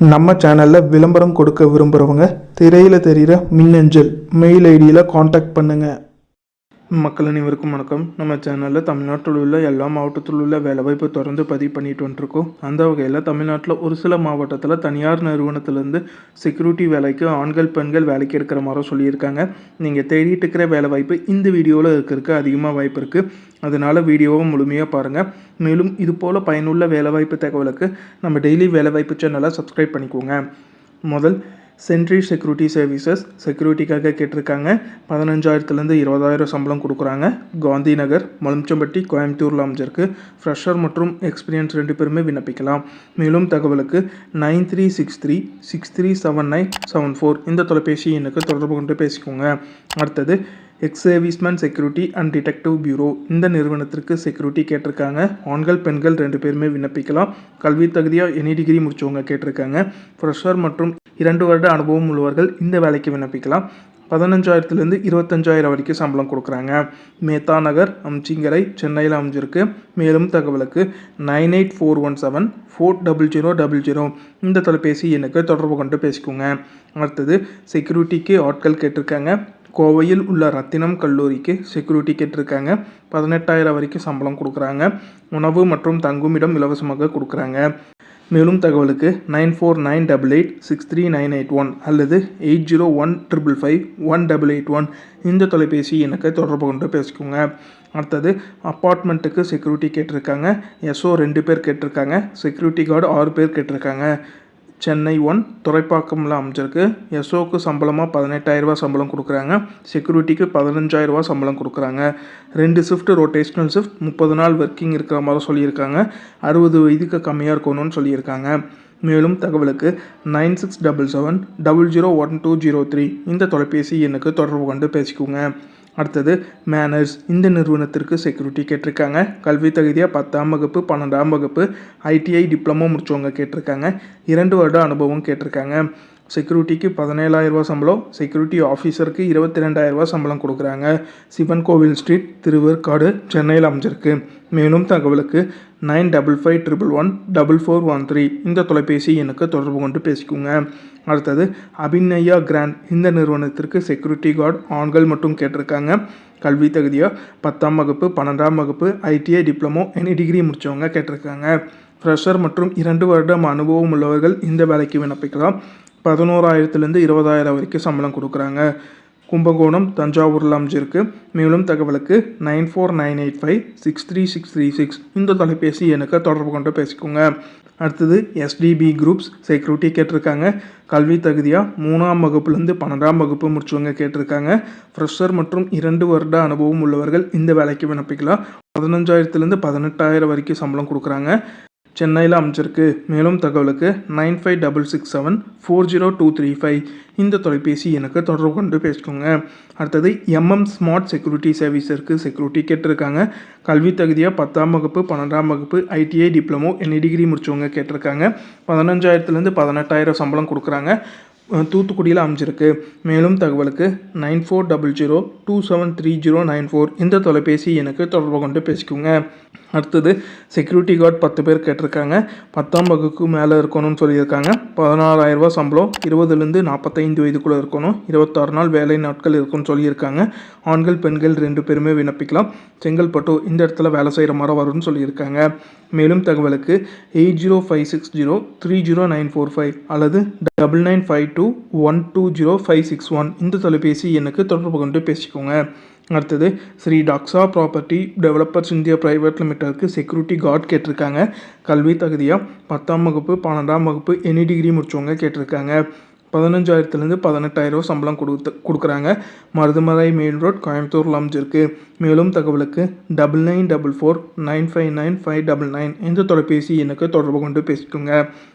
நம்ம சேனலில் விளம்பரம் கொடுக்க விரும்புகிறவங்க திரையில் தெரிகிற மின்னஞ்சல் மெயில் ஐடியில் காண்டாக்ட் பண்ணுங்கள் மக்கள் அனைவருக்கும் வணக்கம். நம்ம சேனலில் தமிழ்நாட்டில் உள்ள எல்லா மாவட்டத்தில் உள்ள வேலைவாய்ப்பு தொடர்ந்து பதிவு பண்ணிட்டு வந்துருக்கோம். அந்த வகையில் தமிழ்நாட்டில் ஒரு சில மாவட்டத்தில் தனியார் நிறுவனத்திலேருந்து செக்யூரிட்டி வேலைக்கு ஆண்கள் பெண்கள் வேலைக்கு எடுக்கிற மாதிரி சொல்லியிருக்காங்க. நீங்கள் தேடிட்டு இருக்கிற வேலைவாய்ப்பு இந்த வீடியோவில் இருக்கிறதுக்கு அதிகமாக வாய்ப்பு இருக்குது அதனால் வீடியோவை முழுமையாக பாருங்கள் மேலும் இது போல் பயனுள்ள வேலைவாய்ப்பு தகவலுக்கு நம்ம டெய்லி வேலைவாய்ப்பு சேனலை சப்ஸ்கிரைப் பண்ணிக்கோங்க. முதல் சென்ட்ரி செக்யூரிட்டி சர்வீசஸ் செக்யூரிட்டிக்காக கேட்டிருக்காங்க. பதினஞ்சாயிரத்துலேருந்து இருபதாயிரம் சம்பளம் கொடுக்குறாங்க. காந்தி நகர் மலுமிச்சம்பட்டி கோயம்புத்தூரில் அமைஞ்சிருக்கு. ஃப்ரெஷர் மற்றும் எக்ஸ்பீரியன்ஸ் ரெண்டு பேருமே விண்ணப்பிக்கலாம். மேலும் தகவலுக்கு nine three six three six three seven nine seven four இந்த தொலைபேசி எண்ணுக்கு தொடர்பு கொண்டு பேசிக்கோங்க. அடுத்தது ex serviceman security and detective bureau இந்த நிறுவனத்திற்கு செக்யூரிட்டி கேட்டிருக்காங்க. ஆண்கள் பெண்கள் ரெண்டு பேருமே விண்ணப்பிக்கலாம். கல்வி தகுதியாக எனி டிகிரி முடித்தவங்க கேட்டிருக்காங்க. ஃப்ரெஷர் மற்றும் இரண்டு வருட அனுபவம் உள்ளவர்கள் இந்த வேலைக்கு விண்ணப்பிக்கலாம். பதினஞ்சாயிரத்துலேருந்து இருபத்தஞ்சாயிரம் வரைக்கும் சம்பளம் கொடுக்குறாங்க. மேத்தா நகர் அம்ச்சிங்கரை சென்னையில் அமைஞ்சிருக்கு. மேலும் தகவலுக்கு nine eight four one seven four double zero double zero. இந்த தொலைபேசி எண்ணுக்கு தொடர்பு கொண்டு பேசிக்கோங்க. அடுத்தது செக்யூரிட்டிக்கு ஆட்கள் கேட்டிருக்காங்க. கோவையில் உள்ள ரத்தினம் கல்லூரிக்கு செக்யூரிட்டி கேட்டிருக்காங்க. பதினெட்டாயிரம் வரைக்கும் சம்பளம் கொடுக்குறாங்க. உணவு மற்றும் தங்குமிடம் இலவசமாக கொடுக்குறாங்க. மேலும் தகவலுக்கு nine four nine double eight six three nine eight one அல்லது eight zero one triple five one double eight one இந்த தொலைபேசி எனக்கு தொடர்பு கொண்டு பேசிக்கோங்க. அடுத்தது அப்பார்ட்மெண்ட்டுக்கு செக்யூரிட்டி கேட்டிருக்காங்க. எஸ்ஓ ரெண்டு பேர் கேட்டிருக்காங்க. செக்யூரிட்டி கார்டு ஆறு பேர் கேட்டிருக்காங்க. சென்னை ஒன் துறைப்பாக்கம்ல அமைஞ்சிருக்கு. எஸ்ஓக்கு சம்பளமாக பதினெட்டாயிரரூபா சம்பளம் கொடுக்குறாங்க. செக்யூரிட்டிக்கு பதினஞ்சாயிரரூபா சம்பளம் கொடுக்குறாங்க. ரெண்டு ஷிஃப்ட் ரொட்டேஷ்னல் ஷிஃப்ட் முப்பது நாள் ஒர்க்கிங் இருக்கிற மாதிரி சொல்லியிருக்காங்க. அறுபது வயதுக்கு கம்மியாக இருக்கணும்னு சொல்லியிருக்காங்க. மேலும் தகவலுக்கு nine six double seven double zero one two zero three இந்த தொலைபேசி எண்ணுக்கு தொடர்பு கொண்டு பேசிக்கோங்க. அடுத்தது மேனர்ஸ் இந்த நிறுவனத்திற்கு செக்யூரிட்டி கேட்டிருக்காங்க. கல்வி தகுதியாக பத்தாம் வகுப்பு பன்னெண்டாம் வகுப்பு ஐடிஐ டிப்ளமோ முடித்தவங்க கேட்டிருக்காங்க. இரண்டு வருட அனுபவம் கேட்டிருக்காங்க. செக்யூரிட்டிக்கு பதினேழாயிரரூபா சம்பளம் செக்யூரிட்டி ஆஃபீஸருக்கு இருபத்தி ரெண்டாயிரரூபா சம்பளம் கொடுக்குறாங்க. சிவன் கோவில் ஸ்ட்ரீட் திருவேற்காடு சென்னையில் அமைஞ்சிருக்கு. மேலும் தகவலுக்கு nine double five triple one double four one three இந்த தொலைபேசி எனக்கு தொடர்பு கொண்டு பேசிக்கோங்க. அடுத்தது அபிநயா கிராண்ட் இந்த நிறுவனத்திற்கு செக்யூரிட்டி கார்டு ஆண்கள் மட்டும் கேட்டிருக்காங்க. கல்வி தகுதியாக பத்தாம் வகுப்பு பன்னெண்டாம் வகுப்பு ஐடிஐ டிப்ளமோ எனி டிகிரி முடித்தவங்க கேட்டிருக்காங்க. ஃப்ரெஷர் மற்றும் இரண்டு வருடம் அனுபவம் உள்ளவர்கள் இந்த வேலைக்கு விண்ணப்பிக்கலாம். பதினோராயிரத்துலேருந்து இருபதாயிரம் வரைக்கும் சம்பளம் கொடுக்குறாங்க. கும்பகோணம் தஞ்சாவூரில் அமைஞ்சிருக்கு. மேலும் தகவலுக்கு nine four nine eight five six three six three six இந்த தொலைபேசி எனக்கு தொடர்பு கொண்டு பேசிக்கோங்க. அடுத்தது எஸ்டிபி குரூப்ஸ் செக்யூரிட்டி கேட்டிருக்காங்க. கல்வி தகுதியாக மூணாம் வகுப்புலேருந்து பன்னெண்டாம் வகுப்பு முடிச்சவங்க கேட்டிருக்காங்க. ஃப்ரெஷர் மற்றும் இரண்டு வருட அனுபவம் உள்ளவர்கள் இந்த வேலைக்கு விண்ணப்பிக்கலாம். பதினஞ்சாயிரத்துலேருந்து பதினெட்டாயிரம் வரைக்கும் சம்பளம் கொடுக்குறாங்க. சென்னையில் அமைச்சிருக்கு மேலும் தகவலுக்கு nine five double six seven four zero two three five இந்த தொலைபேசி எனக்கு தொடர்பு கொண்டு பேசிக்கோங்க. அடுத்தது எம்எம் ஸ்மார்ட் செக்யூரிட்டி சர்வீஸருக்கு செக்யூரிட்டி கேட்டிருக்காங்க. கல்வி தகுதியாக பத்தாம் வகுப்பு பன்னெண்டாம் வகுப்பு ஐடிஐ டிப்ளமோ எனி டிகிரி முடிச்சவங்க கேட்டிருக்காங்க. பதினஞ்சாயிரத்துலேருந்து பதினெட்டாயிரம் சம்பளம் கொடுக்குறாங்க. தூத்துக்குடியில் அமைஞ்சிருக்கு. மேலும் தகவலுக்கு nine four double zero two seven three zero nine four இந்த தொலைபேசி எனக்கு தொடர்பு கொண்டு பேசிக்கோங்க. அடுத்தது செக்யூரிட்டி கார்டு பத்து பேர் கேட்டிருக்காங்க. பத்தாம் வகுப்பு மேலே இருக்கணும்னு சொல்லியிருக்காங்க. பதினாறாயிரரூபா சம்பளம் இருபதுலேருந்து நாற்பத்தைந்து வயதுக்குள்ளே இருக்கணும். இருபத்தாறு நாள் வேலை நாட்கள் இருக்குன்னு சொல்லியிருக்காங்க. ஆண்கள் பெண்கள் ரெண்டு பேருமே விண்ணப்பிக்கலாம். செங்கல்பட்டு இந்த இடத்துல வேலை செய்கிற மாதிரி வரும்னு சொல்லியிருக்காங்க. மேலும் தகவலுக்கு eight zero five six zero three zero nine four five அல்லது double nine five two one two zero five six one இந்த தொலைபேசி எனக்கு தொடர்பு கொண்டு பேசிக்கோங்க. அடுத்தது Shri Daksha property developers India private லிமிட்டருக்கு security guard கேட்டிருக்காங்க. கல்வி தகுதியாக பத்தாம் வகுப்பு பன்னெண்டாம் வகுப்பு எனி டிகிரி முடித்தவங்க கேட்டிருக்காங்க. பதினஞ்சாயிரத்துலேருந்து பதினெட்டாயிரம் சம்பளம் கொடுத்து கொடுக்குறாங்க. மருதுமலை மெயின் ரோட் கோயம்புத்தூரில் அமைஞ்சிருக்கு மேலும் தகவலுக்கு double nine double four nine five nine five double nine என்ற தொலைபேசி எனக்கு தொடர்பு கொண்டு பேசிக்கோங்க.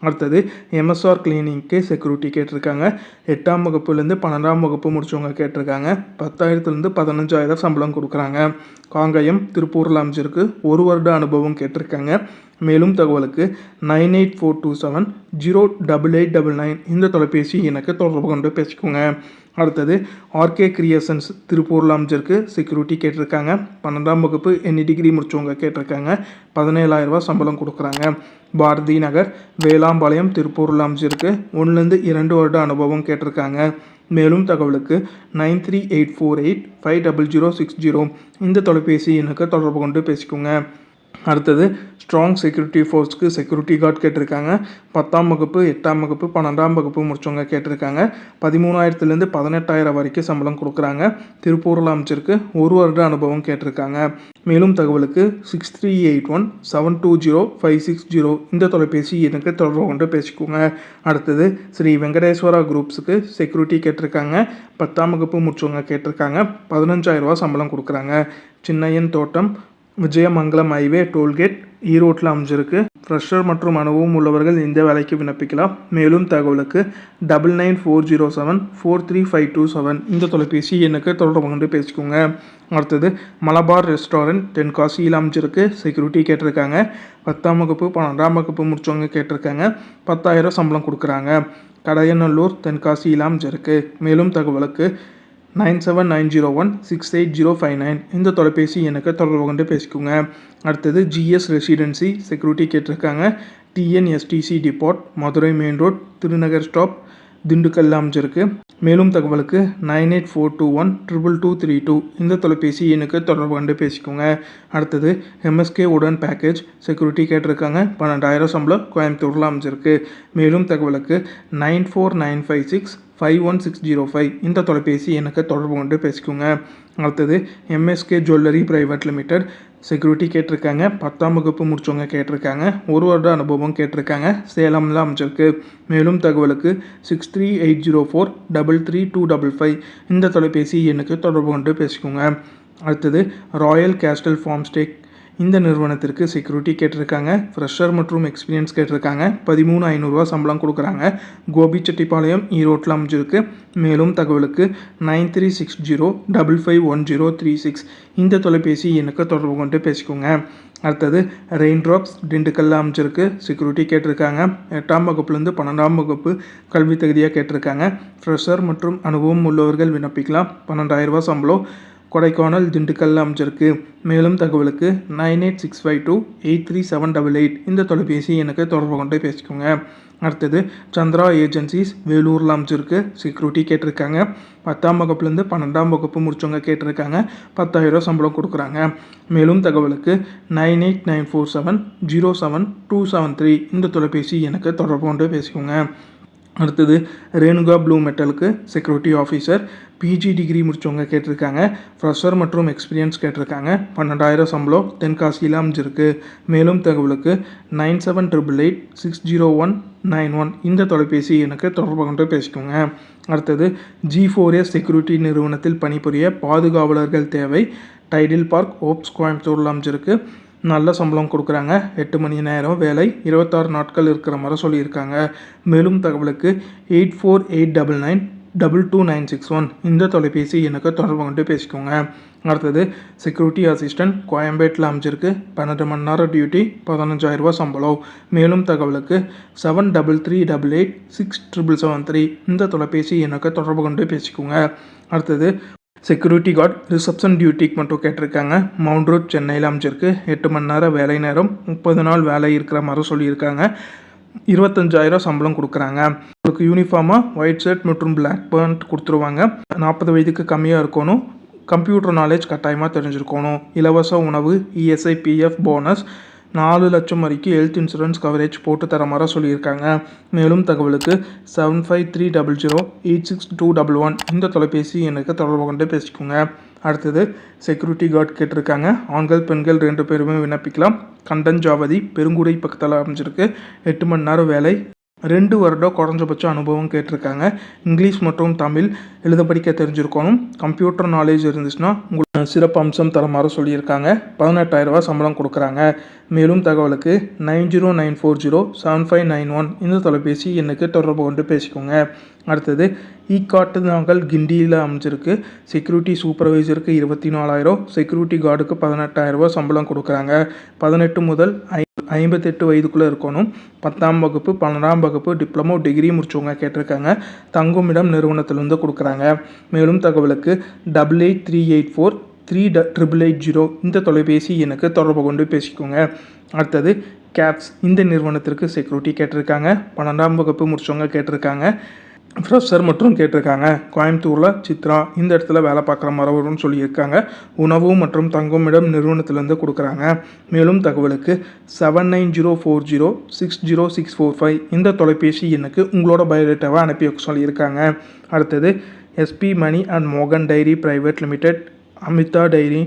அடுத்தது எம்எஸ்ஆர் கிளீனிங்க்கு செக்யூரிட்டி கேட்டிருக்காங்க. எட்டாம் வகுப்புலேருந்து பன்னெண்டாம் வகுப்பு முடிச்சவங்க கேட்டிருக்காங்க. பத்தாயிரத்துலேருந்து பதினஞ்சாயிரம் சம்பளம் கொடுக்குறாங்க. காங்கயம் திருப்பூரில் அமைஞ்சிருக்கு ஒரு வருட அனுபவம் கேட்டிருக்காங்க. மேலும் தகவலுக்கு nine eight four two seven zero double eight double nine இந்த தொலைபேசி எனக்கு தொடர்பு கொண்டு பேசிக்கோங்க. அடுத்தது ஆர்கே கிரியேஷன்ஸ் திருப்பூரில் அமைஞ்சிருக்கு. செக்யூரிட்டி கேட்டிருக்காங்க. பன்னெண்டாம் வகுப்பு எனி டிகிரி முடிச்சவங்க கேட்டிருக்காங்க. பதினேழாயிரரூபா சம்பளம் கொடுக்குறாங்க. பாரதி நகர் வேளாம்பாளையம் திருப்பூரில் அமைஞ்சிருக்கு. ஒன்றுலேருந்து இரண்டு வருட அனுபவம் கேட்டிருக்காங்க. மேலும் தகவலுக்கு nine three eight four eight five double zero six zero இந்த தொலைபேசி எனக்கு தொடர்பு கொண்டு பேசிக்கோங்க. அடுத்தது ஸ்ட்ராங் செக்யூரிட்டி ஃபோர்ஸ்க்கு செக்யூரிட்டி கார்டு கேட்டிருக்காங்க. பத்தாம் வகுப்பு எட்டாம் வகுப்பு பன்னெண்டாம் வகுப்பு முடிச்சவங்க கேட்டிருக்காங்க. பதிமூணாயிரத்துலேருந்து பதினெட்டாயிரம் வரைக்கும் சம்பளம் கொடுக்குறாங்க. திருப்பூரில் அமைச்சிருக்கு. ஒரு வருட அனுபவம் கேட்டிருக்காங்க. மேலும் தகவலுக்கு six three eight one seven two zero five six zero இந்த தொலைபேசி எனக்கு தொடர்பு கொண்டு பேசிக்கோங்க. அடுத்தது ஸ்ரீ வெங்கடேஸ்வரா குரூப்ஸுக்கு செக்யூரிட்டி கேட்டிருக்காங்க. பத்தாம் வகுப்பு முடிச்சவங்க கேட்டிருக்காங்க. பதினஞ்சாயிரரூவா சம்பளம் கொடுக்குறாங்க. சின்னையன் தோட்டம் விஜயமங்கலம் ஹைவே டோல்கேட் ஈரோட்டில் அமைஞ்சிருக்கு. ஃப்ரெஷர் மற்றும் அனுபவம் உள்ளவர்கள் இந்த வேலைக்கு விண்ணப்பிக்கலாம். மேலும் தகவலுக்கு double nine four zero seven four three five two seven இந்த தொலைபேசி எனக்கு தொடர்பு கொண்டு பேசிக்கோங்க. அடுத்தது மலபார் ரெஸ்டாரண்ட் தென்காசியில் அமைஞ்சிருக்கு. செக்யூரிட்டி கேட்டிருக்காங்க. பத்தாம் வகுப்பு பன்னெண்டாம் வகுப்பு முடித்தவங்க கேட்டிருக்காங்க. பத்தாயிரம் சம்பளம் கொடுக்குறாங்க. கடையநல்லூர் தென்காசியில் அமைஞ்சிருக்கு. மேலும் தகவலுக்கு nine seven nine zero one six eight zero five nine. இந்த தொலைபேசி எனக்கு தொடர்பு கொண்டு பேசிக்கோங்க. அடுத்தது ஜிஎஸ் ரெசிடென்சி செக்யூரிட்டி கேட்டிருக்காங்க. TNSTC depot Madurai main road Thirunagar stop Dindigul அமைஞ்சிருக்கு மேலும் தகவலுக்கு nine eight four two one triple two three two. இந்த தொலைபேசி எனக்கு தொடர்பு கொண்டு பேசிக்கோங்க. அடுத்தது எம்எஸ்கே உடன் பேக்கேஜ் செக்யூரிட்டி கேட்டிருக்காங்க. பன்னெண்டாயிரம் சம்பளம் கோயம்புத்தூரில் அமைஞ்சிருக்கு மேலும் தகவலுக்கு nine four nine five six five one six zero five இந்த தொலைபேசி எனக்கு தொடர்பு கொண்டு பேசிக்கோங்க. அடுத்தது MSK jewellery private limited security கேட்டிருக்காங்க. பத்தாம் வகுப்பு முடிச்சவங்க கேட்டிருக்காங்க. ஒரு வருட அனுபவம் கேட்டிருக்காங்க. சேலம்ல அமைச்சிருக்கு மேலும் தகவலுக்கு six three eight zero four double three two double five இந்த தொலைபேசி எனக்கு தொடர்பு கொண்டு பேசிக்கோங்க. அடுத்தது ராயல் கேஸ்டல் ஃபார்ம் ஸ்டேக் இந்த நிறுவனத்திற்கு செக்யூரிட்டி கேட்டிருக்காங்க. ஃப்ரெஷர் மற்றும் எக்ஸ்பீரியன்ஸ் கேட்டிருக்காங்க. பதிமூணு ஐநூறுரூவா சம்பளம் கொடுக்குறாங்க. கோபிச்செட்டிப்பாளையம் ஈரோட்டில் அமைஞ்சிருக்கு. மேலும் தகவலுக்கு nine three six zero double five one zero three six. இந்த தொலைபேசி எனக்கு தொடர்பு கொண்டு பேசிக்கோங்க. அடுத்தது ரெயின் ட்ராப்ஸ் திண்டுக்கல்ல அமைச்சிருக்கு செக்யூரிட்டி கேட்டிருக்காங்க. எட்டாம் வகுப்புலேருந்து பன்னெண்டாம் வகுப்பு கல்வி தகுதியாக கேட்டிருக்காங்க. ஃப்ரெஷர் மற்றும் அனுபவம் உள்ளவர்கள் விண்ணப்பிக்கலாம். பன்னெண்டாயிரரூபா சம்பளம். கொடைக்கானல் திண்டுக்கல்ல அமைச்சிருக்கு. மேலும் தகவலுக்கு nine eight six five two eight three seven double eight இந்த தொலைபேசி எனக்கு தொடர்பு கொண்டு பேசிக்கோங்க. அடுத்தது சந்திரா ஏஜென்சிஸ் வேலூரில் அமைச்சிருக்கு. செக்யூரிட்டி கேட்டிருக்காங்க. பத்தாம் வகுப்புலேருந்து பன்னெண்டாம் வகுப்பு முடிச்சவங்க கேட்டிருக்காங்க. பத்தாயிரம் சம்பளம் கொடுக்குறாங்க. மேலும் தகவலுக்கு nine eight nine four seven zero seven two seven three இந்த தொலைபேசி எனக்கு தொடர்பு கொண்டு பேசிக்கோங்க. அடுத்தது ரேணுகா ப்ளூ மெட்டலுக்கு செக்யூரிட்டி ஆஃபீஸர் பிஜி டிகிரி முடித்தவங்க கேட்டிருக்காங்க. ஃப்ரெஷர் மற்றும் எக்ஸ்பீரியன்ஸ் கேட்டிருக்காங்க. பன்னெண்டாயிரம் சம்பளம் தென்காசியில் அமைஞ்சிருக்கு. மேலும் தகவலுக்கு nine seven triple eight six zero one nine one இந்த தொலைபேசி எனக்கு தொடர்பு கொண்டு பேசிக்கோங்க. அடுத்தது ஜி ஃபோர் எஸ் செக்யூரிட்டி நிறுவனத்தில் பணிபுரிய பாதுகாவலர்கள் தேவை. டைடில் பார்க் ஓப்ஸ் கோயம்புத்தூரில் அமைஞ்சிருக்கு. நல்ல சம்பளம் கொடுக்குறாங்க. எட்டு மணி நேரம் வேலை. இருபத்தாறு நாட்கள் இருக்கிற மாதிரி சொல்லியிருக்காங்க. மேலும் தகவலுக்கு eight four eight double nine double two nine six one. இந்த தொலைபேசி எனக்கு தொடர்பு கொண்டு பேசிக்கோங்க. அடுத்தது செக்யூரிட்டி அசிஸ்டன்ட் கோயம்பேட்டில் அமைச்சிருக்கு பன்னெண்டு மணி நேரம் டியூட்டி பதினஞ்சாயிரரூபா சம்பளம். மேலும் தகவலுக்கு seven double three double eight six triple seven three இந்த தொலைபேசி எனக்கு தொடர்பு கொண்டு பேசிக்கோங்க. அடுத்தது செக்யூரிட்டி கார்டு ரிசப்ஷன் டியூட்டிக்கு மட்டும் கேட்டிருக்காங்க. மவுண்ட் ரோட் சென்னையில் அமைச்சிருக்கு எட்டு மணி நேரம் வேலை நேரம். முப்பது நாள் வேலை இருக்கிற மாதிரி சொல்லியிருக்காங்க. இருபத்தஞ்சாயிரம் சம்பளம் கொடுக்குறாங்க. உங்களுக்கு யூனிஃபார்மாக ஒயிட் ஷர்ட் மற்றும் பிளாக் பேண்ட் கொடுத்துருவாங்க. நாற்பது வயதுக்கு கம்மியாக இருக்கணும். கம்ப்யூட்டர் நாலேஜ் கட்டாயமாக தெரிஞ்சிருக்கணும். இலவச உணவு இஎஸ்ஐ பிஎஃப் போனஸ் நாலு லட்சம் வரைக்கும் ஹெல்த் இன்சூரன்ஸ் கவரேஜ் போட்டு தர மாதிரி சொல்லியிருக்காங்க. மேலும் தகவலுக்கு seven five three double zero eight six two double one இந்த தொலைபேசி எனக்கு தொடர்பு கொண்டு பேசிக்கோங்க. அடுத்தது செக்யூரிட்டி கார்டு கேட்டிருக்காங்க. ஆண்கள் பெண்கள் ரெண்டு பேருமே விண்ணப்பிக்கலாம். கண்டஞ்சாவதி பெருங்குடை பக்கத்தில் அமைஞ்சிருக்கு. எட்டு மணி நேரம் வேலை. ரெண்டு வருடம் குறைஞ்சபட்ச அனுபவம் கேட்டிருக்காங்க. இங்கிலீஷ் மற்றும் தமிழ் எழுத படிக்க தெரிஞ்சிருக்கணும். கம்ப்யூட்டர் நாலேஜ் இருந்துச்சுன்னா உங்களுக்கு சிறப்பு அம்சம் தர மாதிரி சொல்லியிருக்காங்க பதினெட்டாயிரரூபா சம்பளம் கொடுக்குறாங்க. மேலும் தகவலுக்கு nine zero nine four zero seven five nine one இந்த தொலைபேசி எண்ணுக்கு தொடர்பு கொண்டு பேசிக்கோங்க. அடுத்தது இ காட்டு நாங்கள் கிண்டியில் அமைஞ்சிருக்கு. செக்யூரிட்டி சூப்பர்வைசருக்கு இருபத்தி நாலாயிரம். செக்யூரிட்டி கார்டுக்கு பதினெட்டாயிரரூபா சம்பளம் கொடுக்குறாங்க. பதினெட்டு முதல் ஐ ஐம்பத்தெட்டு வயதுக்குள்ளே இருக்கணும். பத்தாம் வகுப்பு பன்னெண்டாம் வகுப்பு டிப்ளமோ டிகிரி முடிச்சவங்க கேட்டிருக்காங்க. தங்குமிடம் நிறுவனத்திலிருந்து கொடுக்குறாங்க. மேலும் தகவலுக்கு double eight three eight four three ட ட்ரிபிள் எயிட் ஜீரோ இந்த தொலைபேசி எனக்கு தொடர்பு கொண்டு பேசிக்கோங்க. அடுத்தது கேப்ஸ் இந்த நிறுவனத்திற்கு செக்யூரிட்டி கேட்டிருக்காங்க. பன்னெண்டாம் வகுப்பு முடிச்சவங்க கேட்டிருக்காங்க. ஃப்ரெஷர் மற்றும் கேட்டிருக்காங்க. கோயம்புத்தூரில் சித்ரா இந்த இடத்துல வேலை பார்க்குற மாதிரி சொல்லியிருக்காங்க. உணவு மற்றும் தங்குமிடம் நிறுவனத்திலேருந்து கொடுக்குறாங்க. மேலும் தகவலுக்கு seven nine zero four zero six zero six four five இந்த தொலைபேசி எண்ணுக்கு உங்களோட பயோடேட்டாவை அனுப்பி வைக்க சொல்லியிருக்காங்க. அடுத்தது எஸ்பி மணி அண்ட் மோகன் dairy private limited Amitha dairy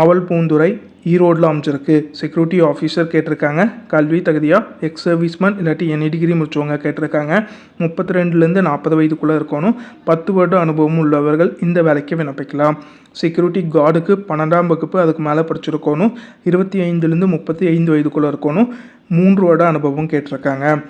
Aval Poondurai ஈரோடில் அமைச்சிருக்கு செக்யூரிட்டி ஆஃபீஸர் கேட்டிருக்காங்க. கல்வி தகுதியாக எக்ஸ் சர்வீஸ்மேன் இல்லாட்டி எனி டிகிரி முடிச்சவங்க கேட்டிருக்காங்க. முப்பத்தி ரெண்டுலேருந்து நாற்பது வயதுக்குள்ளே இருக்கணும். பத்து வருட அனுபவம் உள்ளவர்கள் இந்த வேலைக்கு விண்ணப்பிக்கலாம். செக்யூரிட்டி கார்டுக்கு பன்னெண்டாம் வகுப்பு அதுக்கு மேலே படிச்சிருக்கணும். இருபத்தி ஐந்துலேருந்து முப்பத்தி ஐந்து வயதுக்குள்ளே இருக்கணும். மூன்று வருட அனுபவம் கேட்டிருக்காங்க.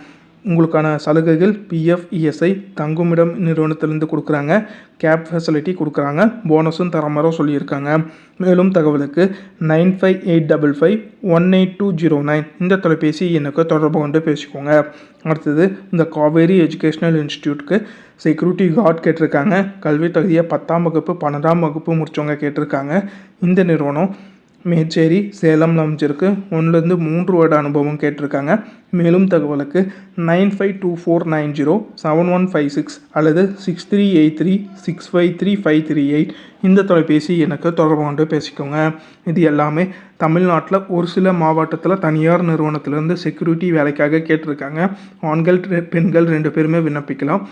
உங்களுக்கான சலுகைகள் பிஎஃப் இஎஸ்ஐ தங்குமிடம் நிறுவனத்திலேருந்து கொடுக்குறாங்க. கேப் ஃபெசிலிட்டி கொடுக்குறாங்க. போனஸும் தர மாதிரி சொல்லியிருக்காங்க. மேலும் தகவலுக்கு nine five eight double five one eight two zero nine இந்த தொலைபேசி எண்ணுக்கு தொடர்பு கொண்டு பேசிக்கோங்க. அடுத்தது இந்த காவேரி எஜுகேஷ்னல் இன்ஸ்டியூட்க்கு செக்யூரிட்டி கார்டு கேட்டிருக்காங்க. கல்வி தகுதியை பத்தாம் வகுப்பு பன்னெண்டாம் வகுப்பு முடித்தவங்க கேட்டிருக்காங்க. இந்த நிறுவனம் மேச்சேரி சேலம்ல அமைச்சிருக்கு ஒன்றுலேருந்து மூன்று வருட அனுபவம் கேட்டிருக்காங்க. மேலும் தகவலுக்கு nine five two four nine zero seven one five six அல்லது six three eight three six five three five three eight இந்த தொலைபேசி எனக்கு தொடர்பு கொண்டு பேசிக்கோங்க. இது எல்லாமே தமிழ்நாட்டில் ஒரு சில மாவட்டத்தில் தனியார் நிறுவனத்திலேருந்து செக்யூரிட்டி வேலைக்காக கேட்டிருக்காங்க. ஆண்கள் பெண்கள் ரெண்டு பேருமே விண்ணப்பிக்கலாம்.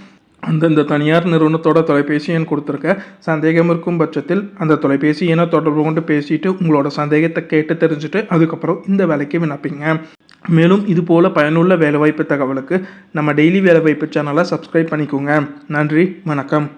அந்தந்த தனியார் நிறுவனத்தோட தொலைபேசி எண் கொடுத்துருக்க சந்தேகம் இருக்கும் பட்சத்தில் அந்த தொலைபேசி எண்ணை தொடர்பு கொண்டு பேசிட்டு உங்களோட சந்தேகத்தை கேட்டு தெரிஞ்சுட்டு அதுக்கப்புறம் இந்த வேலைக்கு விண்ணப்பிங்க. மேலும் இது போல பயனுள்ள வேலைவாய்ப்பு தகவலுக்கு நம்ம டெய்லி வேலைவாய்ப்பு சேனலை சப்ஸ்கிரைப் பண்ணிக்கோங்க. நன்றி வணக்கம்.